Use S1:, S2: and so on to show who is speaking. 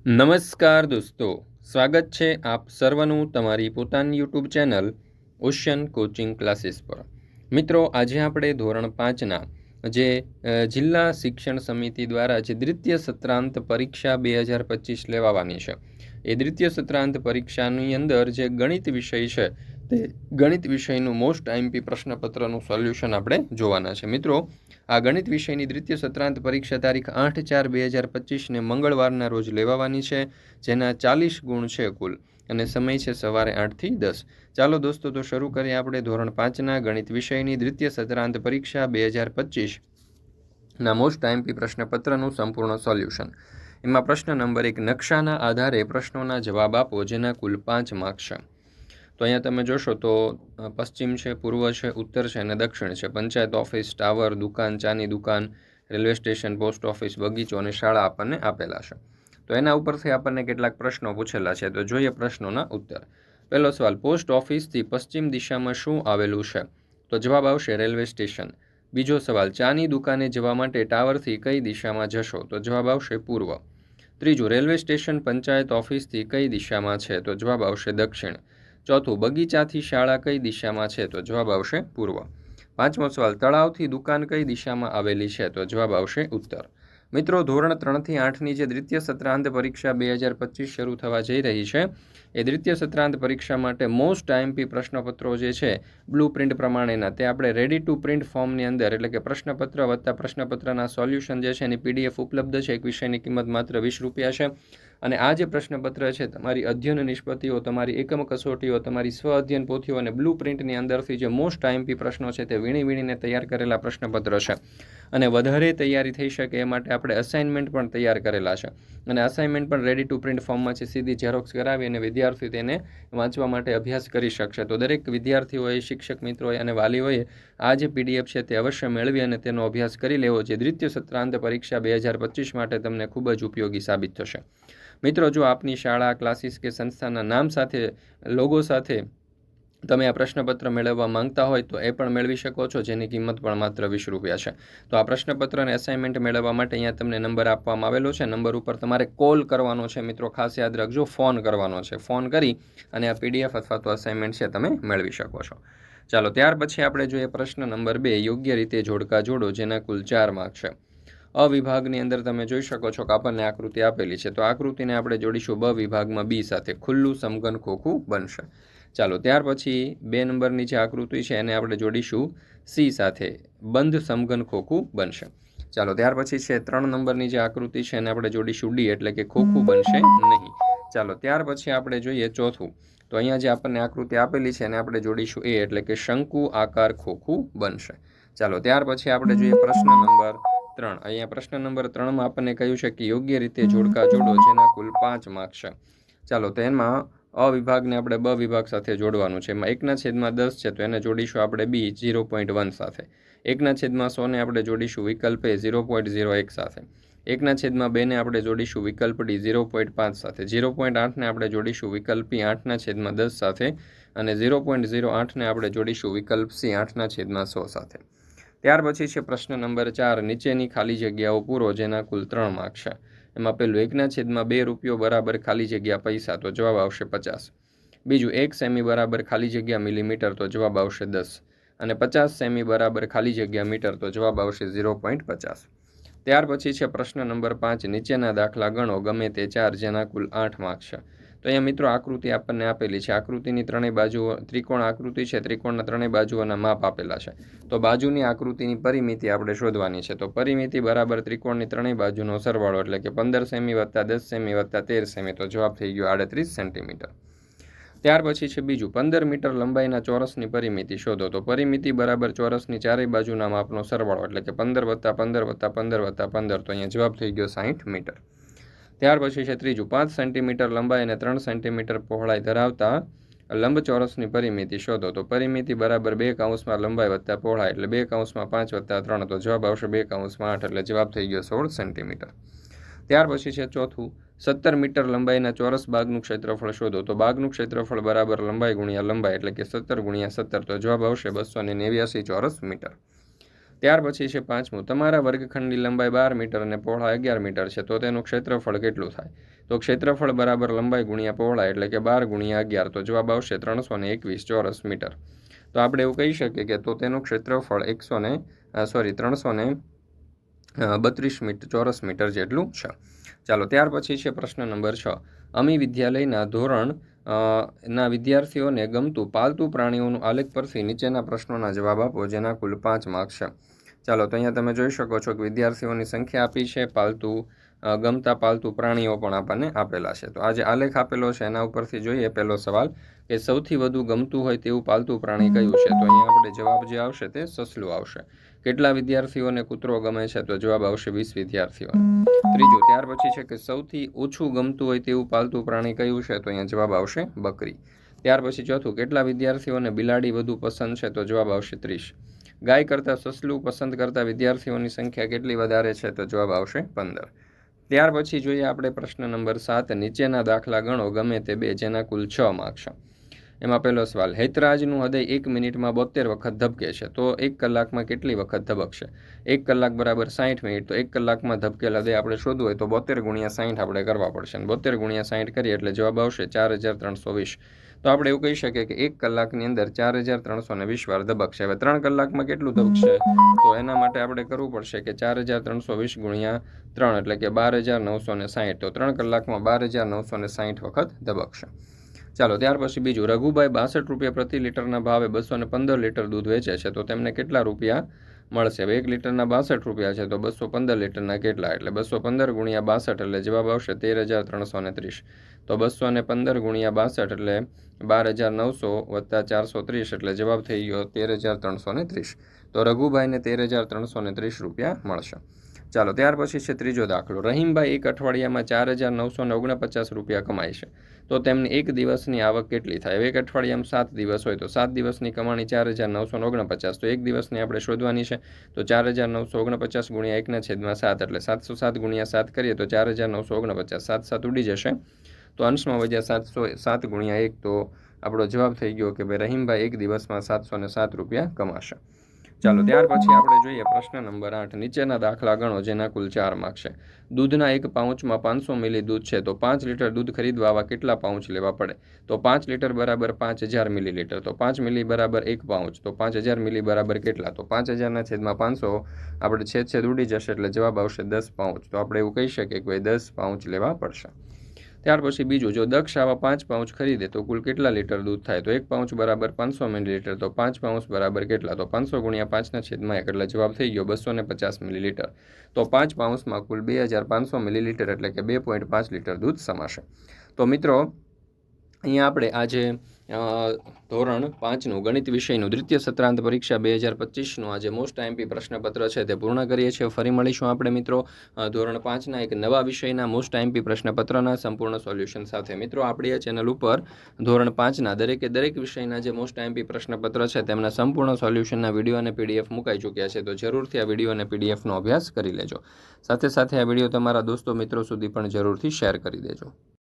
S1: નમસ્કાર દોસ્તો, સ્વાગત છે આપ સર્વનું તમારી પોતાની YouTube channel ocean coaching classes પર. મિત્રો, આજે આપણે ધોરણ પાંચના જે જિલ્લા શિક્ષણ સમિતિ દ્વારા જે દ્વિતીય સત્રાંત પરીક્ષા બે હજાર પચીસ લેવાવાની છે. એ દ્વિતીય સત્રાંત પરીક્ષાની અંદર જે ગણિત વિષય છે તે ગણિત વિષયનું મોસ્ટ આઈએમપી પ્રશ્નપત્રનું સોલ્યુશન આપણે જોવાના છે. મિત્રો, આ ગણિત વિષયની દ્વિતીય સત્રાંત પરીક્ષા તારીખ આઠ ચાર બે હજાર પચીસને મંગળવારના રોજ લેવાવાની છે, જેના ચાલીસ ગુણ છે કુલ અને સમય છે સવારે આઠથી દસ. ચાલો દોસ્તો, તો શરૂ કરીએ આપણે ધોરણ પાંચના ગણિત વિષયની દ્વિતીય સત્રાંત પરીક્ષા બે હજાર પચીસના મોસ્ટ આઈએમપી પ્રશ્નપત્રનું સંપૂર્ણ સોલ્યુશન એમાં પ્રશ્ન નંબર એક, નકશાના આધારે પ્રશ્નોના જવાબ આપો, જેના કુલ પાંચ માર્ક્સ છે. તો અહીંયા તમે જોશો તો પશ્ચિમ છે, પૂર્વ છે, ઉત્તર છે અને દક્ષિણ છે. પંચાયત ઓફિસ, ટાવર, દુકાન, ચાની દુકાન, રેલવે સ્ટેશન, પોસ્ટ ઓફિસ, બગીચો અને શાળા આપણને આપેલા છે. તો એના ઉપરથી આપણને કેટલાક પ્રશ્નો પૂછેલા છે. તો જોઈએ પ્રશ્નોના ઉત્તર. પહેલો સવાલ, પોસ્ટ ઓફિસથી પશ્ચિમ દિશામાં શું આવેલું છે? તો જવાબ આવશે રેલવે સ્ટેશન. બીજો સવાલ, ચાની દુકાને જવા માટે ટાવરથી કઈ દિશામાં જશો? તો જવાબ આવશે પૂર્વ. ત્રીજું, રેલવે સ્ટેશન પંચાયત ઓફિસથી કઈ દિશામાં છે? તો જવાબ આવશે દક્ષિણ. ચોથું, બગીચાથી શાળા કઈ દિશામાં છે? તો જવાબ આવશે પૂર્વ. પાંચમો સવાલ, તળાવથી દુકાન કઈ દિશામાં આવેલી છે? તો જવાબ આવશે ઉત્તર. મિત્રો, ધોરણ ત્રણથી આઠની જે દ્વિતીય સત્રાંત પરીક્ષા બે હજાર પચીસ શરૂ થવા જઈ રહી છે, એ દ્વિતીય સત્રાંત પરીક્ષા માટે મોસ્ટ આઈએમપી પ્રશ્નપત્રો જે છે બ્લુ પ્રિન્ટ પ્રમાણેના, તે આપણે રેડી ટુ પ્રિન્ટ ફોર્મની અંદર, એટલે કે પ્રશ્નપત્ર વત્તા પ્રશ્નપત્રના સોલ્યુશન જે છે, એની પીડીએફ ઉપલબ્ધ છે, એક વિષયની કિંમત માત્ર વીસ રૂપિયા છે. અને આ જે પ્રશ્નપત્ર છે, તમારી અધ્યયન નિષ્પત્તિઓ, તમારી એકમ કસોટીઓ, તમારી સ્વ અધ્યયન પોથીઓ અને બ્લુ પ્રિન્ટની અંદરથી જે મોસ્ટ આઈએમપી પ્રશ્નો છે, તે વીણી વીણીને તૈયાર કરેલા પ્રશ્નપત્ર છે. અને વધારે તૈયારી થઈ શકે એ માટે આપણે અસાઇનમેન્ટ પણ તૈયાર કરેલા છે. અને અસાઇનમેન્ટ પણ રેડી ટુ પ્રિન્ટ ફોર્મમાં છે. સીધી ઝેરોક્સ કરાવી અને વિદ્યાર્થી તેને વાંચવા માટે અભ્યાસ કરી શકશે. તો દરેક વિદ્યાર્થીઓએ શિક્ષક મિત્રોએ અને વાલીઓએ આ જે પીડીએફ છે તે અવશ્ય મેળવી અને તેનો અભ્યાસ કરી લેવો જે દ્વિતીય સત્રાંત પરીક્ષા બે હજાર પચીસ માટે તમને ખૂબ જ ઉપયોગી સાબિત થશે. મિત્રો, જો આપની શાળા, ક્લાસીસ કે સંસ્થાના નામ સાથે લોગો સાથે તમે આ પ્રશ્નપત્ર મેળવવા માંગતા હોય તો એ પણ મેળવી શકો છો, જેની કિંમત પણ માત્ર વીસ રૂપિયા છે. તો આ પ્રશ્નપત્ર અને અસાઇનમેન્ટ મેળવવા માટે અહીંયા તમને નંબર આપવામાં આવેલો છે. નંબર ઉપર તમારે કોલ કરવાનો છે. મિત્રો, ખાસ યાદ રાખજો ફોન કરવાનો છે. ફોન કરી અને આ પીડીએફ અથવા તો અસાઇનમેન્ટ છે તમે મેળવી શકો છો. ચાલો, ત્યાર પછી આપણે જોઈએ પ્રશ્ન નંબર બે. યોગ્ય રીતે જોડકા જોડો, જેના કુલ ચાર માર્ક છે. અ વિભાગની અંદર તમે જોઈ શકો છો કે આપણને આકૃતિ આપેલી છે. તો આકૃતિને આપણે જોડીશું બ વિભાગમાં બી સાથે. ખુલ્લું, સમઘન, ખોખું બનશે. ચાલો, ત્યાર પછી બે નંબરની જે આકૃતિ છે એને આપણે જોડીશું. સી સાથે બંધ સમઘન ખોખું બનશે. ચાલો, ત્યાર પછી છે ત્રણ નંબરની જે આકૃતિ છે એને આપણે જોડીશું ડી, એટલે કે ખોખું બનશે નહીં. ચાલો, ત્યાર પછી આપણે જોઈએ ચોથું. તો અહીંયા જે આપણને આકૃતિ આપેલી છે એને આપણે જોડીશું એ, એટલે કે શંકુ આકાર ખોખું બનશે. ચાલો, ત્યાર પછી આપણે જોઈએ પ્રશ્ન નંબર ત્રણ. અહીંયા પ્રશ્ન નંબર ત્રણમાં આપણને કહ્યું છે કે યોગ્ય રીતે જોડકા જોડો જેના કુલ પાંચ માર્ક છે. ચાલો, તો એમાં અ વિભાગને આપણે બ વિભાગ સાથે જોડવાનું છે. એમાં એકના છેદમાં દસ છે, તો એને જોડીશું આપણે બી ઝીરો પોઈન્ટ વન સાથે. એકના છેદમાં સોને આપણે જોડીશું વિકલ્પ એ ઝીરો પોઈન્ટ ઝીરો એક સાથે. એકના છેદમાં બેને આપણે જોડીશું વિકલ્પ ડી ઝીરો પોઈન્ટ પાંચ સાથે. ઝીરો પોઈન્ટ આઠને આપણે જોડીશું વિકલ્પી આઠના છેદમાં દસ સાથે અને ઝીરો પોઈન્ટ ઝીરો આઠને આપણે જોડીશું વિકલ્પ સી આઠના છેદમાં સો સાથે. ત્યાર પછી છે પ્રશ્ન નંબર ચાર. નીચેની ખાલી જગ્યાઓ પૂરો, જેના કુલ ત્રણ માર્ક છે. એમાં પહેલું એકના છેદમાં બે રૂપિયો બરાબર ખાલી જગ્યા પૈસા, તો જવાબ આવશે પચાસ. બીજું, એક સેમી બરાબર ખાલી જગ્યા મિલીમીટર, તો જવાબ આવશે દસ. અને પચાસ સેમી બરાબર ખાલી જગ્યા મીટર, તો જવાબ આવશે ઝીરો પોઈન્ટ પચાસ. ત્યાર પછી છે પ્રશ્ન નંબર પાંચ, નીચેના દાખલા ગણો, ગમે તે ચાર, જેના કુલ આઠ માર્ક છે. તો અહીંયા મિત્રો આકૃતિ આપણને આપેલી છે. આકૃતિની ત્રણેય બાજુઓ, ત્રિકોણ આકૃતિ છે, ત્રિકોણના ત્રણેય બાજુઓના માપ આપેલા છે. તો બાજુની આકૃતિની પરિમિતિ આપણે શોધવાની છે. તો પરિમિતિ બરાબર ત્રિકોણની ત્રણેય બાજુનો સરવાળો એટલે કે પંદર સેમી વત્તા દસ સેમી વત્તા તેર સેમી તો જવાબ થઈ ગયો આડત્રીસ સેન્ટીમીટર. ત્યાર પછી છે બીજું, પંદર મીટર લંબાઈના ચોરસની પરિમિતિ શોધો. તો પરિમિતિ બરાબર ચોરસની ચારેય બાજુના માપનો સરવાળો એટલે કે પંદર વત્તા પંદર વત્તા પંદર વત્તા પંદર તો અહીંયા જવાબ થઈ ગયો સાહીઠ મીટર. ત્યાર પછી છે ત્રીજું, પાંચ સેન્ટીમીટર લંબાઈ અને ત્રણ સેન્ટીમીટર પહોળાઈ ધરાવતા લંબચોરસની પરિમિતિ શોધો. તો પરિમિતિ બરાબર બે કાઉન્સમાં લંબાઈ વત્તા પહોળાઈ એટલે બે કાઉન્સમાં પાંચ વત્તા ત્રણ, તો જવાબ આવશે બે કાઉન્સમાં આઠ એટલે જવાબ થઈ ગયો સોળ સેન્ટીમીટર. ત્યાર પછી છે ચોથું, સત્તર મીટર લંબાઈના ચોરસ બાગનું ક્ષેત્રફળ શોધો. તો બાગનું ક્ષેત્રફળ બરાબર લંબાઈ ગુણ્યા લંબાઈ એટલે કે સત્તર ગુણ્યા સત્તર, તો જવાબ આવશે બસો ને નેવ્યાસી ચોરસ મીટર. ત્યાર પછી છે પાંચમું. તમારા વર્ગખંડની લંબાઈ બાર મીટર અને પહોળા અગિયાર મીટર છે, તો તેનું ક્ષેત્રફળ કેટલું થાય? તો ક્ષેત્રફળ બરાબર લંબાઈ ગુણ્યા પહોળા એટલે કે બાર ગુણ્યા અગિયાર, તો જવાબ આવશે ત્રણસો ને એકવીસ ચોરસ મીટર. તો આપણે એવું કહી શકીએ કે તો તેનું ક્ષેત્રફળ એકસો ને સોરી ત્રણસો ને બત્રીસ મીટર ચોરસ મીટર જેટલું છે. ચાલો, ત્યાર પછી છે પ્રશ્ન નંબર છ. અમી વિદ્યાલયના ધોરણ ના વિદ્યાર્થીઓને ગમતું પાલતુ પ્રાણીઓનું આલેખ પરથી નીચેના પ્રશ્નોના જવાબ આપો, જેના કુલ પાંચ માર્ક્સ છે. ચાલો, તો અહીંયા તમે જોઈ શકો છો કે વિદ્યાર્થીઓની સંખ્યા આપી છે, પાલતુ ગમતા પાલતુ પ્રાણીઓ પણ આપણને આપેલા છે. તો આ જે આલેખ આપેલો છે, એના ઉપરથી જોઈએ પહેલો સવાલ કે સૌથી વધુ ગમતું હોય તેવું પાલતુ પ્રાણી કયું છે? તો અહીંયા આપણે જવાબ જે આવશે તે સસલું આવશે. કેટલા વિદ્યાર્થીઓને કૂતરો ગમે છે? તો જવાબ આવશે વીસ વિદ્યાર્થીઓને. ત્રીજું, ત્યાર પછી છે કે સૌથી ઓછું ગમતું હોય તેવું પાલતુ પ્રાણી કયું છે? તો અહીંયા જવાબ આવશે બકરી. ત્યાર પછી ચોથું, કેટલા વિદ્યાર્થીઓને બિલાડી વધુ પસંદ છે? તો જવાબ આવશે ત્રીસ. ગાય કરતાં સસલું પસંદ કરતા વિદ્યાર્થીઓની સંખ્યા કેટલી વધારે છે? તો જવાબ આવશે પંદર. ત્યાર પછી જોઈએ આપણે પ્રશ્ન નંબર સાત, નીચેના દાખલા ગણો, ગમે તે બે, જેના કુલ છ માર્ક્સ એમાં પહેલો સવાલ, હેતરાજનું હૃદય એક મિનિટમાં બોતેર વખત ધબકે છે, તો એક કલાકમાં કેટલી વખત ધબકશે? એક કલાક બરાબર સાઠ મિનિટ, તો એક કલાકમાં ધબકેલ હૃદય આપણે શોધવું હોય તો બોતેર ગુણ્યા સાઠ આપણે કરવા પડશે. અને બોતેર ગુણ્યા સાઠ કરીએ એટલે જવાબ આવશે ચાર હજાર ત્રણસો વીસ. તો આપણે એવું કહી શકીએ કે એક કલાકની અંદર ચાર હજાર ત્રણસો ને વીસ વાર ધબકશે. હવે ત્રણ કલાકમાં કેટલું ધબકશે? તો એના માટે આપણે કરવું પડશે કે ચાર હજાર ત્રણસો વીસ ગુણ્યા ત્રણ એટલે કે બાર હજાર નવસો ને સાહીઠ. તો ત્રણ કલાકમાં બાર હજાર નવસો ને સાહીઠ વખત ધબકશે. ચાલો, ત્યાર પછી બીજું. રઘુભાઈ બાસઠ રૂપિયા પ્રતિ લીટરના ભાવે બસો ને પંદર લીટર દૂધ વેચે છે. તો તેમને કેટલા રૂપિયા મળશે. હવે એક લીટરના બાસઠ રૂપિયા છે, તો બસો પંદર લીટરના કેટલા? એટલે બસો પંદર ગુણ્યા બાસઠ એટલે જવાબ આવશે તેર હજાર ત્રણસો ને ત્રીસ. તો બસો ને પંદર ગુણ્યા બાસઠ એટલે બાર હજાર નવસો વત્તા ચારસો ત્રીસ એટલે જવાબ થઈ ગયો તેર હજાર ત્રણસો ને ત્રીસ. તો રઘુભાઈને તેર હજાર ત્રણસો ને ત્રીસ રૂપિયા મળશે. ચાલો, ત્યાર પછી છે ત્રીજો દાખલો. રહીમભાઈ એક અઠવાડિયામાં ચાર હજાર નવસો ને ઓગણપચાસ રૂપિયા કમાય છે. તો તેમની એક દિવસની આવક કેટલી થાય? એક અઠવાડિયામાં સાત દિવસ હોય તો સાત દિવસની કમાણી ચાર હજાર નવસો ઓગણપચાસ. તો એક દિવસની આપણે શોધવાની છે. તો ચાર હજાર નવસો ઓગણપચાસ ગુણ્યા એકના છેદમાં સાત એટલે સાતસો સાત ગુણ્યા સાત કરીએ તો ચાર હજાર નવસો ઓગણપચાસ. સાત સાત ઉડી જશે. તો અંશમાં વધ્યા સાતસો સાત ગુણ્યા એક તો આપણો જવાબ થઈ ગયો કે ભાઈ રહીમભાઈ એક દિવસમાં સાતસો ને સાત રૂપિયા કમાશે. ચાલો, ત્યાર પછી આપણે જોઈએ પ્રશ્ન નંબર આઠ. નીચેના દાખલા ગણો, જેના કુલ ચાર માર્ક છે. દૂધના એક પાઉચમાં પાંચસો મિલી દૂધ છે, તો પાંચ લીટર દૂધ ખરીદવા આવા કેટલા પાઉચ લેવા પડે? તો પાંચ લીટર બરાબર પાંચ હજાર મિલી લીટર તો પાંચ મિલી બરાબર એક પાઉચ. તો પાંચ હજાર મિલી બરાબર કેટલા? તો પાંચ હજારના છેદમાં પાંચસો આપણે છેદ છેદ ઉડી જશે એટલે જવાબ આવશે દસ પાઉચ. તો આપણે એવું કહી શકીએ કે ભાઈ દસ પાઉચ લેવા પડશે. ત્યાર પછી બીજું, જો દક્ષ આવા પાંચ પાઉચ ખરીદે તો કુલ કેટલા લીટર દૂધ થાય? તો એક પાઉચ બરાબર પાંચસો મિલીલીટર, તો પાંચ પાઉચ બરાબર કેટલા? તો પાંચસો ગુણ્યા પાંચના છેદમાં એક, એટલે જવાબ થઈ ગયો બસો ને પચાસ મિલીલીટર. તો પાંચ પાઉચમાં કુલ બે હજાર પાંચસો મિલીલીટર, એટલે કે બે પોઈન્ટ પાંચ લીટર દૂધ સમાશે. તો મિત્રો, અહીંયા આપણે આજે ધોરણ પાંચનું ગણિત વિષયનું દ્વિતીય સત્રાંત પરીક્ષા બે હજાર પચીસનું આજે મોસ્ટ આઈએમપી પ્રશ્નપત્ર છે તે પૂર્ણ કરીએ છીએ. ફરી મળીશું આપણે મિત્રો. ધોરણ પાંચના એક નવા વિષયના મોસ્ટ આઈએમપી પ્રશ્નપત્રના સંપૂર્ણ સોલ્યુશન સાથે. મિત્રો, આપણી આ ચેનલ ઉપર ધોરણ પાંચના દરેકે દરેક વિષયના જે મોસ્ટ આઈએમપી પ્રશ્નપત્ર છે તેમના સંપૂર્ણ સોલ્યુશનના વીડિયો અને પીડીએફ મુકાઈ ચૂક્યા છે. તો જરૂરથી આ વીડિયો અને પીડીએફનો અભ્યાસ કરી લેજો. સાથે સાથે આ વીડિયો તમારા દોસ્તો મિત્રો સુધી પણ જરૂરથી શેર કરી દેજો.